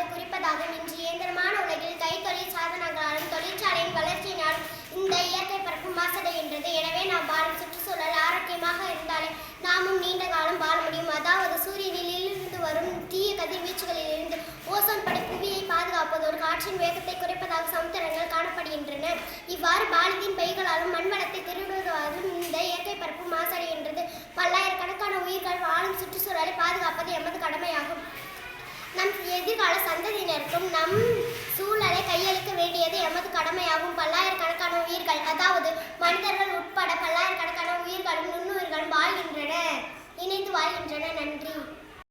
பாதுகாப்பை குறிப்பதாகும் இன்று இயந்திரமான உலகில் கைத்தொழில் சாதனங்களாலும் தொழிற்சாலையின் வளர்ச்சியினாலும் இந்த இயற்கை பரப்பு மாசடைகின்றது எனவே நாம் வாழும் சுற்றுச்சூழல் ஆரோக்கியமாக இருந்தாலே நாமும் நீண்ட காலம் வாழ முடியும். அதாவது சூரியனில் இருந்து வரும் தீய கதிர்வீச்சுகளில் இருந்து ஓசோன் படை புவியை பாதுகாப்பதோடு காற்றின் வேகத்தை குறைப்பதாக சமுத்திரங்கள் காணப்படுகின்றன. இவ்வாறு பாலிதின் பைகள் எதிர்கால சந்ததியினருக்கும் நம் சூழலை கையளிக்க வேண்டியது எமது கடமையாகும். பல்லாயிரக்கணக்கான உயிர்கள் அதாவது மனிதர்கள் உட்பட பல்லாயிரக்கணக்கான உயிர்களும் நுண்ணுயிர்களும் வாழ்கின்றன இணைந்து வாழ்கின்றன நன்றி.